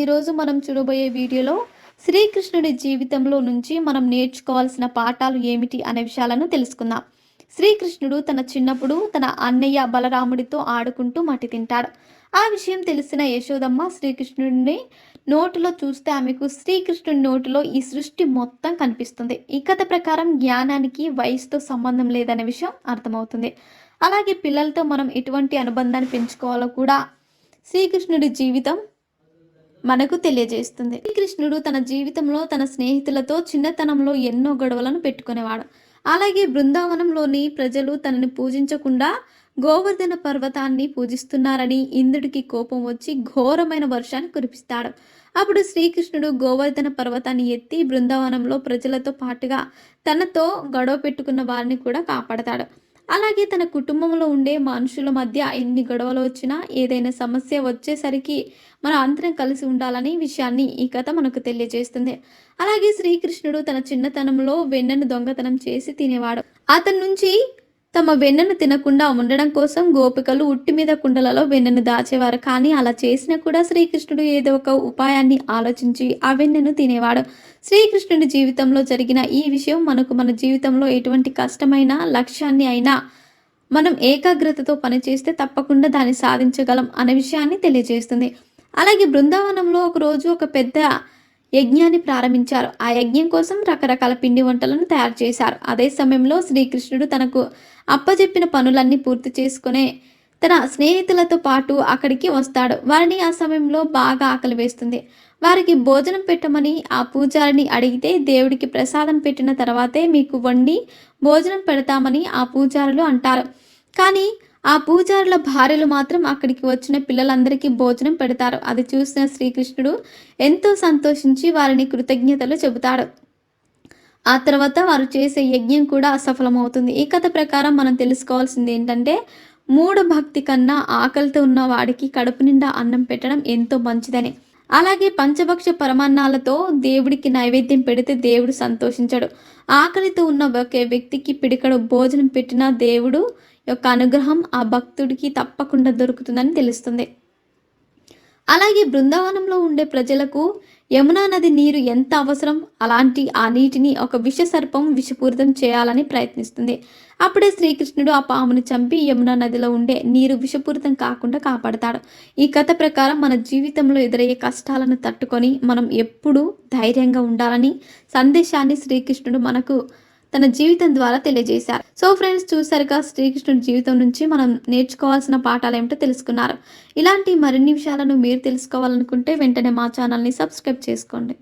ఈరోజు మనం చూడబోయే వీడియోలో శ్రీకృష్ణుడి జీవితంలో నుంచి మనం నేర్చుకోవాల్సిన పాఠాలు ఏమిటి అనే విషయాలను తెలుసుకుందాం. శ్రీకృష్ణుడు తన చిన్నప్పుడు తన అన్నయ్య బలరాముడితో ఆడుకుంటూ మట్టి తింటాడు. ఆ విషయం తెలిసిన యశోదమ్మ శ్రీకృష్ణుడిని నోటిలో చూస్తే ఆమెకు శ్రీకృష్ణుడి నోటిలో ఈ సృష్టి మొత్తం కనిపిస్తుంది. ఈ కథ ప్రకారం జ్ఞానానికి వయసుతో సంబంధం లేదనే విషయం అర్థమవుతుంది. అలాగే పిల్లలతో మనం ఎటువంటి అనుబంధాన్ని పెంచుకోవాలో కూడా శ్రీకృష్ణుడి జీవితం మనకు తెలియజేస్తుంది. శ్రీకృష్ణుడు తన జీవితంలో తన స్నేహితులతో చిన్నతనంలో ఎన్నో గొడవలను పెట్టుకునేవాడు. అలాగే బృందావనంలోని ప్రజలు తనని పూజించకుండా గోవర్ధన పర్వతాన్ని పూజిస్తున్నారని ఇంద్రుడికి కోపం వచ్చి ఘోరమైన వర్షాన్ని కురిపిస్తాడు. అప్పుడు శ్రీకృష్ణుడు గోవర్ధన పర్వతాన్ని ఎత్తి బృందావనంలో ప్రజలతో పాటుగా తనతో గొడవ పెట్టుకున్న వారిని కూడా కాపాడతాడు. అలాగే తన కుటుంబంలో ఉండే మనుషుల మధ్య ఎన్ని గొడవలు వచ్చినా ఏదైనా సమస్య వచ్చేసరికి మన అందరం కలిసి ఉండాలని విషయాన్ని ఈ కథ మనకు తెలియజేస్తుంది. అలాగే శ్రీకృష్ణుడు తన చిన్నతనంలో వెన్నను దొంగతనం చేసి తినేవాడు. అతని నుంచి తమ వెన్నను తినకుండా ఉండడం కోసం గోపికలు ఉట్టి మీద కుండలలో వెన్నను దాచేవారు. కానీ అలా చేసినా కూడా శ్రీకృష్ణుడు ఏదో ఒక ఉపాయాన్ని ఆలోచించి ఆ వెన్నను తినేవాడు. శ్రీకృష్ణుడి జీవితంలో జరిగిన ఈ విషయం మనకు మన జీవితంలో ఎటువంటి కష్టమైన లక్ష్యాన్ని అయినా మనం ఏకాగ్రతతో పనిచేస్తే తప్పకుండా దాన్ని సాధించగలం అనే విషయాన్ని తెలియజేస్తుంది. అలాగే బృందావనంలో ఒకరోజు ఒక పెద్ద యజ్ఞాన్ని ప్రారంభించారు. ఆ యజ్ఞం కోసం రకరకాల పిండి వంటలను తయారు చేశారు. అదే సమయంలో శ్రీకృష్ణుడు తనకు అప్పజెప్పిన పనులన్నీ పూర్తి చేసుకునే తన స్నేహితులతో పాటు అక్కడికి వస్తాడు. వారిని ఆ సమయంలో బాగా ఆకలి వేస్తుంది. వారికి భోజనం పెట్టమని ఆ పూజారిని అడిగితే దేవుడికి ప్రసాదం పెట్టిన తర్వాతే మీకు వండి భోజనం పెడతామని ఆ పూజారులు అంటారు. కానీ ఆ పూజారుల భార్యలు మాత్రం అక్కడికి వచ్చిన పిల్లలందరికీ భోజనం పెడతారు. అది చూసిన శ్రీకృష్ణుడు ఎంతో సంతోషించి వారిని కృతజ్ఞతలు చెబుతాడు. ఆ తర్వాత వారు చేసే యజ్ఞం కూడా అసఫలమవుతుంది. ఈ కథ ప్రకారం మనం తెలుసుకోవాల్సింది ఏంటంటే మూడు భక్తి కన్నా ఆకలితో ఉన్న వాడికి కడుపు నిండా అన్నం పెట్టడం ఎంతో మంచిదని. అలాగే పంచభక్ష పరమాన్నాలతో దేవుడికి నైవేద్యం పెడితే దేవుడు సంతోషించడు. ఆకలితో ఉన్న ఒక వ్యక్తికి పిడికడు భోజనం పెట్టిన దేవుడు యొక్క అనుగ్రహం ఆ భక్తుడికి తప్పకుండా దొరుకుతుందని తెలుస్తుంది. అలాగే బృందావనంలో ఉండే ప్రజలకు యమునా నది నీరు ఎంత అవసరం? అలాంటి ఆ నీటిని ఒక విష సర్పం విషపూరితం చేయాలని ప్రయత్నిస్తుంది. అప్పుడే శ్రీకృష్ణుడు ఆ పామును చంపి యమునా నదిలో ఉండే నీరు విషపూరితం కాకుండా కాపాడతాడు. ఈ కథ ప్రకారం మన జీవితంలో ఎదురయ్యే కష్టాలను తట్టుకొని మనం ఎప్పుడూ ధైర్యంగా ఉండాలని సందేశాన్ని శ్రీకృష్ణుడు మనకు తన జీవితం ద్వారా తెలియజేశారు. సో ఫ్రెండ్స్ చూసారుగా శ్రీకృష్ణుడి జీవితం నుంచి మనం నేర్చుకోవాల్సిన పాఠాలు ఏమిటో తెలుసుకున్నారు. ఇలాంటి మరిన్ని విషయాలను మీరు తెలుసుకోవాలనుకుంటే వెంటనే మా ఛానల్ని సబ్స్క్రైబ్ చేసుకోండి.